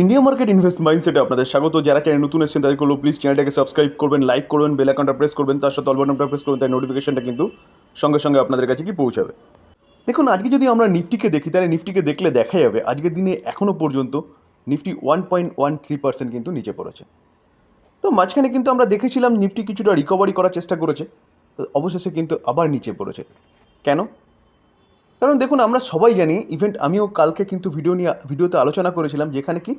India market invest মাইন্ডসেটে আপনাদের স্বাগত। যারা চ্যানেল নতুন এসেছেন তাদের করল প্লিজ চ্যানেলটাকে সাবস্ক্রাইব করবেন লাইক করবেন বেল আইকনটা প্রেস করবেন, তার সাথে অলবটনটা প্রেস করবেন, তাই নোটিফিকেশনটা কিন্তু সঙ্গে সঙ্গে আপনাদের কাছে কি পৌঁছাবে। দেখুন, আজকে যদি আমরা নিফটিকে দেখি, তাহলে নিফটিকে দেখলে দেখা যাবে আজকের দিনে এখনও পর্যন্ত Nifty one point one three percent কিন্তু নিচে পড়েছে। তো মাঝখানে কিন্তু আমরা দেখেছিলাম নিফটি কিছুটা রিকভারি করার চেষ্টা করেছে, অবশেষে কিন্তু আবার নিচে পড়েছে। কেন? কারণ দেখুন, আমরা সবাই জানি ইভেন্ট আমিও কালকে কিন্তু ভিডিও নিয়ে ভিডিওতে আলোচনা করেছিলাম যেখানে কি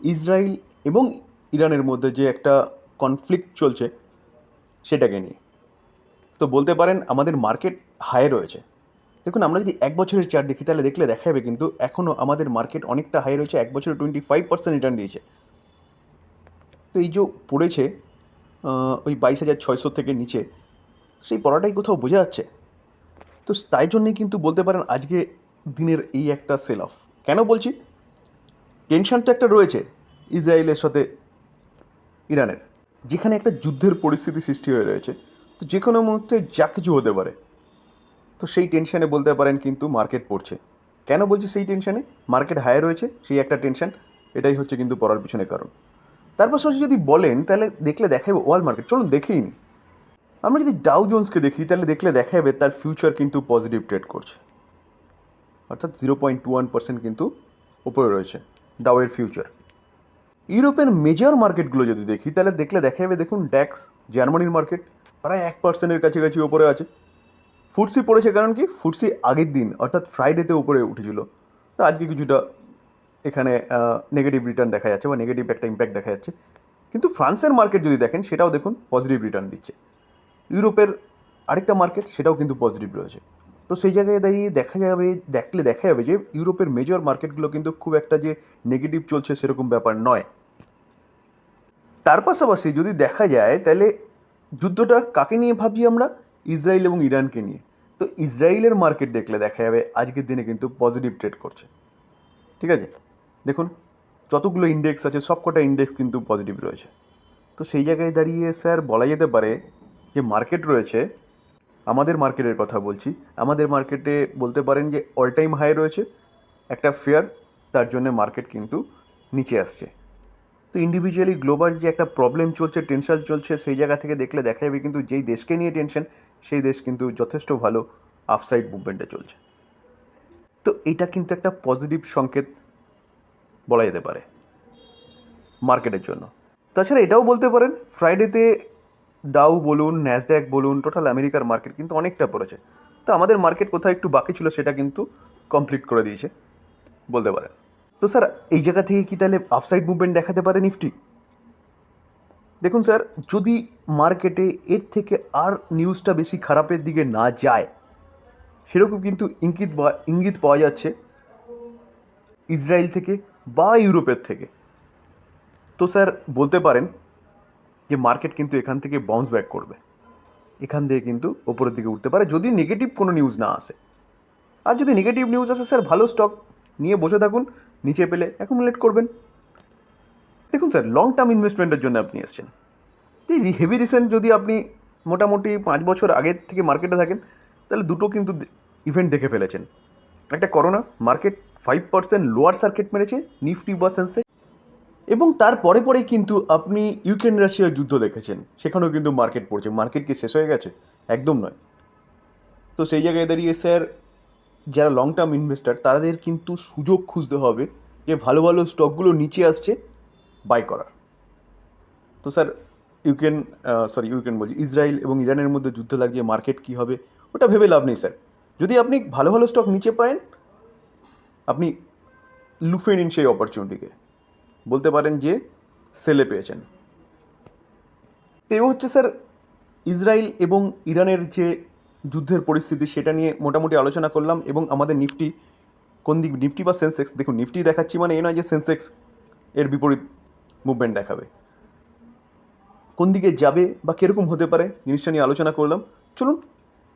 ইসরায়েল এবং ইরানের মধ্যে যে একটা কনফ্লিক্ট চলছে, সেটাকে নিয়ে। তো বলতে পারেন, আমাদের মার্কেট হাই রয়েছে। দেখুন, আমরা যদি এক বছরের চার্ট দেখি, তাহলে দেখলে দেখা যাবে কিন্তু এখনও আমাদের মার্কেট অনেকটা হাই রয়েছে, এক বছরে টোয়েন্টি ফাইভ পার্সেন্ট রিটার্ন দিয়েছে। তো এই যে পড়েছে ওই বাইশ হাজার ছয়শো থেকে নিচে, সেই পড়াটাই কোথাও বোঝা যাচ্ছে। তো তাই জন্যই কিন্তু বলতে পারেন আজকে দিনের এই একটা সেল অফ কেন বলছি? টেনশন তো একটা রয়েছে ইসরায়েলের সাথে ইরানের, যেখানে একটা যুদ্ধের পরিস্থিতি সৃষ্টি হয়ে রয়েছে। তো যে কোনো মুহূর্তে যা কিছু হতে পারে। তো সেই টেনশানে বলতে পারেন কিন্তু মার্কেট পড়ছে। কেন বলছি সেই টেনশানে মার্কেট হাই রয়েছে, সেই একটা টেনশন এটাই হচ্ছে কিন্তু পড়ার পিছনে কারণ। তারপর যদি বলেন, তাহলে দেখলে দেখা যাবে ওয়ার্ল্ড মার্কেট চলুন দেখেই নি। আমরা যদি ডাউ জোন্সকে দেখি, তাহলে দেখলে দেখা যাবে তার ফিউচার কিন্তু পজিটিভ ট্রেড করছে। অর্থাৎ zero point two one percent কিন্তু ওপরে রয়েছে ডাউয়ের ফিউচার ইউরোপের মেজর মার্কেটগুলো যদি দেখি, তাহলে দেখলে দেখা যাবে, দেখুন ড্যাক্স জার্মানির মার্কেট প্রায় এক পার্সেন্টের কাছাকাছি ওপরে আছে। ফুটসি পড়েছে কারণ কি? ফুটসি আগের দিন, অর্থাৎ ফ্রাইডেতে উপরে উঠেছিল। তো আজকে কিছুটা এখানে নেগেটিভ রিটার্ন দেখা যাচ্ছে বা নেগেটিভ একটা ইম্প্যাক্ট দেখা যাচ্ছে। কিন্তু ফ্রান্সের মার্কেট যদি দেখেন, সেটাও দেখুন পজিটিভ রিটার্ন দিচ্ছে। ইউরোপের আরেকটা মার্কেট সেটাও কিন্তু পজিটিভ রয়েছে। তো সেই জায়গায় দাঁড়িয়ে দেখা যাবে, দেখলে দেখা যাবে যে ইউরোপের মেজর মার্কেটগুলো কিন্তু খুব একটা যে নেগেটিভ চলছে সেরকম ব্যাপার নয়। তার পাশাপাশি যদি দেখা যায়, তাহলে যুদ্ধটা কাকে নিয়ে ভাবছি আমরা? ইসরায়েল এবং ইরানকে নিয়ে। তো ইসরায়েলের মার্কেট দেখলে দেখা যাবে আজকের দিনে কিন্তু পজিটিভ ট্রেড করছে। ঠিক আছে? দেখুন, যতগুলো ইন্ডেক্স আছে, সবকটা ইন্ডেক্স কিন্তু পজিটিভ রয়েছে। তো সেই জায়গায় দাঁড়িয়ে স্যার বলা যেতে পারে যে মার্কেট রয়েছে, আমাদের মার্কেটের কথা বলছি। আমাদের মার্কেটে বলতে পারেন যে অল টাইম হাই রয়েছে, একটা ফেয়ার তার জন্য মার্কেট কিন্তু নিচে আসছে। তো ইন্ডিভিজুয়ালি গ্লোবাল যে একটা প্রবলেম চলছে টেনশন চলছে, সেই জায়গা থেকে দেখলে দেখা যাবে কিন্তু যেই দেশকে নিয়ে টেনশন সেই দেশ কিন্তু যথেষ্ট ভালো আফসাইড মুভমেন্টে চলছে। তো এটা কিন্তু একটা পজিটিভ সংকেত বলা যেতে পারে মার্কেটের জন্য। তাছাড়া এটাও বলতে পারেন ফ্রাইডেতে ডাউ বলুন ন্যাসড্যাক বলুন টোটাল আমেরিকার মার্কেট কিন্তু অনেকটা পড়েছে। তো আমাদের মার্কেট কোথাও একটু বাকি ছিল সেটা কিন্তু কমপ্লিট করে দিয়েছে, বলতে পারেন। তো স্যার, এই জায়গা থেকে কি তাহলে আফসাইড মুভমেন্ট দেখাতে পারে নিফটি দেখুন স্যার, যদি মার্কেটে এর থেকে আর নিউজটা বেশি খারাপের দিকে না যায়, সেরকম কিন্তু ইঙ্গিত বা, ইঙ্গিত পাওয়া যাচ্ছে ইসরায়েল থেকে বা ইউরোপের থেকে। তো স্যার, বলতে পারেন যে মার্কেট কিন্তু এখান থেকে বাউন্স ব্যাক করবে। এখান থেকে কিন্তু ওপরের দিকে উঠতে পারে যদি নেগেটিভ কোনো নিউজ না আসে। আর যদি নেগেটিভ নিউজ আসে স্যার ভালো স্টক নিয়ে বসে থাকুন, নিচে পেলে অ্যাকুমুলেট করবেন। দেখুন স্যার লং টার্ম ইনভেস্টমেন্টের জন্য আপনি এসছেন। এই হেভি রিসেন্ট যদি আপনি মোটামুটি পাঁচ বছর আগের থেকে মার্কেটে থাকেন, তাহলে দুটো কিন্তু ইভেন্ট দেখে ফেলেছেন। একটা corona market five percent lower circuit মেরেছে নিফটি বা এবং তার পরে পরেই কিন্তু আপনি ইউক্রেন রাশিয়ার যুদ্ধ দেখেছেন। সেখানেও কিন্তু মার্কেট পড়ছে। মার্কেট কি শেষ হয়ে গেছে? একদম নয়। তো সেই জায়গায় দাঁড়িয়ে স্যার যারা লং টার্ম ইনভেস্টার তাদের কিন্তু সুযোগ খুঁজতে হবে যে ভালো ভালো স্টকগুলো নিচে আসছে বাই করার। তো স্যার ইউক্রেন সরি ইউক্রেন বলছি, ইসরায়েল এবং ইরানের মধ্যে যুদ্ধ লাগছে মার্কেট কী হবে, ওটা ভেবে লাভ নেই স্যার যদি আপনি ভালো ভালো স্টক নিচে পান আপনি লুফে নিন সেই অপরচুনিটিকে বলতে পারেন যে সেলে পেয়েছেন। তো হচ্ছে স্যার ইসরায়েল এবং ইরানের যে যুদ্ধের পরিস্থিতি সেটা নিয়ে মোটামুটি আলোচনা করলাম এবং আমাদের নিফটি কোন দিক, নিফটি বা সেন্সেক্স? দেখুন, নিফটি দেখাচ্ছি মানে এ নয় যে সেন্সেক্স এর বিপরীত মুভমেন্ট দেখাবে। কোন দিকে যাবে বা কীরকম হতে পারে জিনিসটা নিয়ে আলোচনা করলাম। চলুন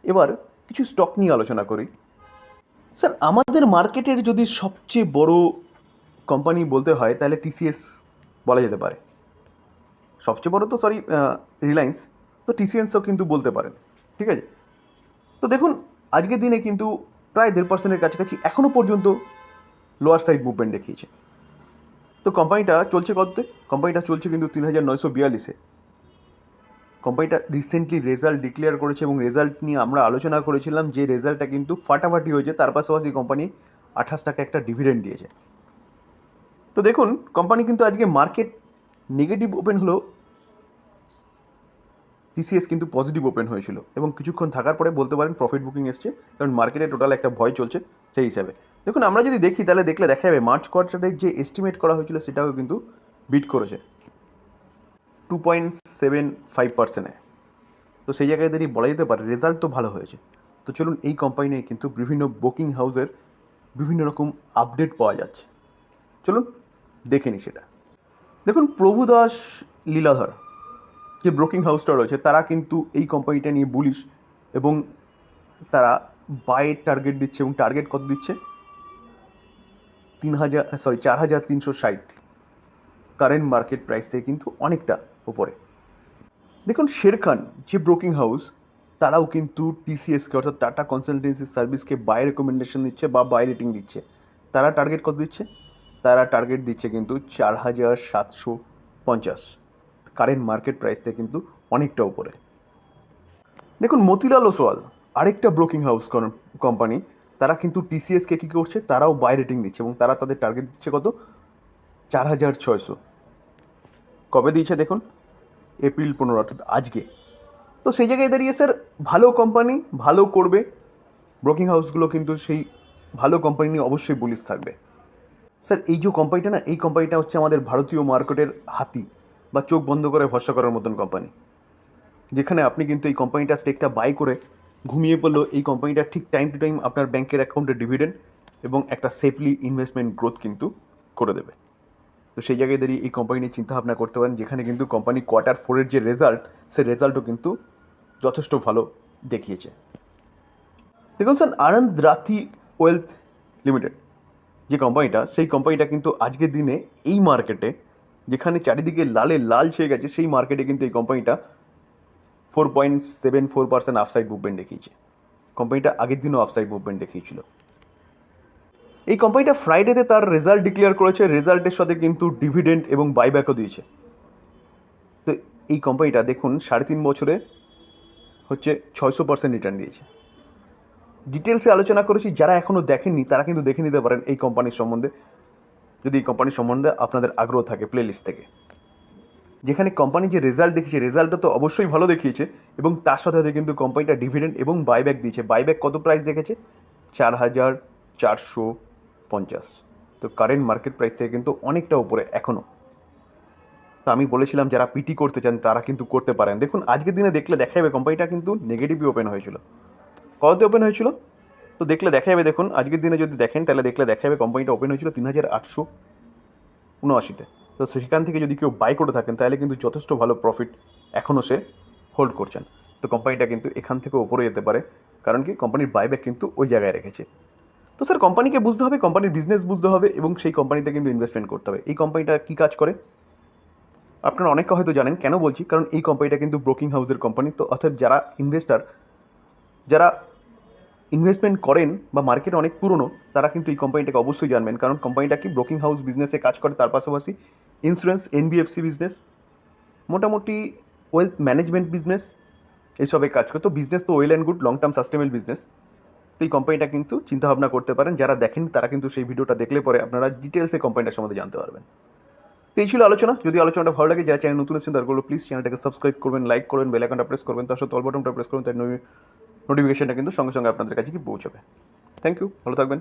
এবার কিছু স্টক নিয়ে আলোচনা করি। স্যার, আমাদের মার্কেটের যদি সবচেয়ে বড় কোম্পানি বলতে হয়, তাহলে টিসিএস বলা যেতে পারে। সবচেয়ে বড় তো সরি রিলায়েন্স তো টিসিএসও কিন্তু বলতে পারেন, ঠিক আছে? তো দেখুন, আজকের দিনে কিন্তু প্রায় দেড় পার্সেন্টের কাছাকাছি এখনও পর্যন্ত লোয়ার সাইড মুভমেন্ট দেখিয়েছে। তো কোম্পানিটা চলছে কততে কোম্পানিটা চলছে কিন্তু তিন হাজার নয়শো বিয়াল্লিশে কোম্পানিটা রিসেন্টলি রেজাল্ট ডিক্লেয়ার করেছে এবং রেজাল্ট নিয়ে আমরা আলোচনা করেছিলাম যে রেজাল্টটা কিন্তু ফাটাফাটি হয়েছে, তার পাশাপাশি কোম্পানি আঠাশ টাকা একটা ডিভিডেন্ড দিয়েছে। তো দেখুন কোম্পানি কিন্তু আজকে মার্কেট নেগেটিভ ওপেন হলো। টিসিএস কিন্তু পজিটিভ ওপেন হয়েছিল এবং কিছুক্ষণ থাকার পরে বলতে পারেন প্রফিট বুকিং এসছে, কারণ মার্কেটে টোটাল একটা ভয় চলছে সেই হিসাবে। দেখুন, আমরা যদি দেখি, তাহলে দেখলে দেখা যাবে মার্চ কোয়ার্টারের যে এস্টিমেট করা হয়েছিল সেটাও কিন্তু বিট করেছে। টু পয়েন্ট সেভেন ফাইভ পার্সেন্টে তো সেই জায়গায় দাঁড়িয়ে বলা যেতে পারে রেজাল্ট তো ভালো হয়েছে। তো চলুন, এই কোম্পানি নিয়ে কিন্তু বিভিন্ন বুকিং হাউসের বিভিন্ন রকম আপডেট পাওয়া যাচ্ছে। চলুন দেখে নিই সেটা। দেখুন প্রভুদাস লীলাধর, যে ব্রোকিং হাউসটা রয়েছে, তারা কিন্তু এই কোম্পানিটা নিয়ে বুলিশ এবং তারা বাইয়ের টার্গেট দিচ্ছে এবং টার্গেট কত দিচ্ছে? তিন হাজার সরি চার হাজার তিনশো ষাট। কারেন্ট মার্কেট প্রাইস থেকে কিন্তু অনেকটা ওপরে দেখুন শেরখান যে ব্রোকিং হাউস, তারাও কিন্তু টিসিএসকে অর্থাৎ টাটা কনসালটেন্সি সার্ভিসকে বাই রেকমেন্ডেশন দিচ্ছে বা বাই রেটিং দিচ্ছে। তারা টার্গেট কত দিচ্ছে? তারা টার্গেট দিচ্ছে কিন্তু চার হাজার সাতশো পঞ্চাশ। কারেন্ট মার্কেট প্রাইস থেকে কিন্তু অনেকটা উপরে। দেখুন, মতিলাল ওসওয়াল, আরেকটা ব্রোকিং হাউস কোম্পানি তারা কিন্তু টিসিএসকে কী করছে? তারাও বাই রেটিং দিচ্ছে এবং তারা তাদের টার্গেট দিচ্ছে কত? চার হাজার ছয়শো। কবে দিয়েছে দেখুন? এপ্রিল পনেরো, অর্থাৎ আজকে। তো সেই জায়গায় দাঁড়িয়ে স্যার ভালো কোম্পানি ভালো করবে। ব্রোকিং হাউসগুলো কিন্তু সেই ভালো কোম্পানি নিয়ে অবশ্যই বলিশ থাকবে। স্যার, এই যে কোম্পানিটা না, এই কোম্পানিটা হচ্ছে আমাদের ভারতীয় মার্কেটের হাতি বা চোখ বন্ধ করে ভরসা করার মতন কোম্পানি যেখানে আপনি কিন্তু এই কোম্পানিটা স্টেকটা বাই করে ঘুমিয়ে পড়লেও এই কোম্পানিটা ঠিক টাইম টু টাইম আপনার ব্যাংকের অ্যাকাউন্টে ডিভিডেন্ড এবং একটা সেফলি ইনভেস্টমেন্ট গ্রোথ কিন্তু করে দেবে। তো সেই জায়গায় দাঁড়িয়ে এই কোম্পানি নিয়ে চিন্তাভাবনা করতে পারেন, যেখানে কিন্তু কোম্পানি কোয়ার্টার ফোরের যে রেজাল্ট সে রেজাল্টও কিন্তু যথেষ্ট ভালো দেখিয়েছে। দেখুন sir Anand Rathi wealth limited যে কোম্পানিটা সেই কোম্পানিটা কিন্তু আজকের দিনে এই মার্কেটে যেখানে চারিদিকে লালে লাল ছেয়ে গেছে, সেই মার্কেটে কিন্তু এই কোম্পানিটা four point seven four percent upside movement দেখিয়েছে। কোম্পানিটা আগের দিনও আফসাইড মুভমেন্ট দেখিয়েছিল। এই কোম্পানিটা ফ্রাইডেতে তার রেজাল্ট ডিক্লেয়ার করেছে। রেজাল্টের সাথে কিন্তু ডিভিডেন্ড এবং বাইব্যাকও দিয়েছে। তো এই কোম্পানিটা দেখুন, সাড়ে তিন বছরে হচ্ছে ছয়শো পার্সেন্ট রিটার্ন দিয়েছে। ডিটেলসে আলোচনা করেছি, যারা এখনও দেখেননি, তারা কিন্তু দেখে নিতে পারেন এই কোম্পানির সম্বন্ধে। যদি এই কোম্পানির সম্বন্ধে আপনাদের আগ্রহ থাকে প্লে লিস্ট থেকে। যেখানে কোম্পানি যে রেজাল্ট দেখিয়েছে রেজাল্টটা তো অবশ্যই ভালো দেখিয়েছে এবং তার সাথে সাথে কিন্তু কোম্পানিটা ডিভিডেন্ড এবং বাইব্যাক দিয়েছে। বাইব্যাক কত প্রাইস দেখেছে? চার হাজার চারশো পঞ্চাশ। তো কারেন্ট মার্কেট প্রাইস থেকে কিন্তু অনেকটা উপরে এখনও তো আমি বলেছিলাম, যারা পিটি করতে চান, তারা কিন্তু করতে পারেন। দেখুন, আজকের দিনে দেখলে দেখা যাবে কোম্পানিটা কিন্তু নেগেটিভই ওপেন হয়েছিল। কততে ওপেন হয়েছিল? তো দেখলে দেখা যাবে দেখুন, আজকের দিনে যদি দেখেন, তাহলে দেখলে দেখা যাবে কোম্পানিটা ওপেন হয়েছিল তিন হাজার আটশো উনআশিতে। তো সেখান থেকে যদি কেউ বাই করে থাকেন, তাহলে কিন্তু যথেষ্ট ভালো প্রফিট এখনও সে হোল্ড করছেন। তো কোম্পানিটা কিন্তু এখান থেকে ওপরে যেতে পারে, কারণ কি কোম্পানির বাইব্যাক কিন্তু ওই জায়গায় রেখেছে। তো স্যার কোম্পানিকে বুঝতে হবে কোম্পানির বিজনেস বুঝতে হবে, এবং সেই কোম্পানিতে কিন্তু ইনভেস্টমেন্ট করতে হবে। এই কোম্পানিটা কী কাজ করে? আপনারা অনেকে হয়তো জানেন, কেন বলছি? কারণ এই কোম্পানিটা কিন্তু ব্রোকিং হাউসের কোম্পানি তো অর্থাৎ যারা ইনভেস্টার যারা ইনভেস্টমেন্ট করেন বা মার্কেট অনেক পুরনো, তারা কিন্তু এই কোম্পানিটাকে অবশ্যই জানবেন। কারণ কোম্পানিটা কি ব্রোকিং হাউস বিজনেসে কাজ করে, তার পাশাপাশি ইন্স্যুরেন্স এনবিএফসি বিজনেস মোটামুটি ওয়েলথ ম্যানেজমেন্ট বিজনেস এইসবে কাজ করে। তো বিজনেস তো well and good long term sustainable business তো এই কোম্পানিটা কিন্তু চিন্তাভাবনা করতে পারেন। যারা দেখেন তারা কিন্তু সেই ভিডিওটা দেখলে পরে আপনারা ডিটেলসে কোম্পানিটার সম্বন্ধে জানতে পারবেন। তো এই ছিল আলোচনা। যদি আলোচনাটা ভালো লাগে, যারা চ্যানেল নতুন এসেছেন তারগুলো প্লিজ চ্যানেলটাকে সাবস্ক্রাইব করবেন লাইক করবেন বেল আইকনটা প্রেস করবেন, তার সাথে অল বাটনটা প্রেস করবেন তার নোটিফিকেশনটা কিন্তু সঙ্গে সঙ্গে আপনাদের কাছে কি পৌঁছবে। থ্যাংক ইউ ভালো থাকবেন।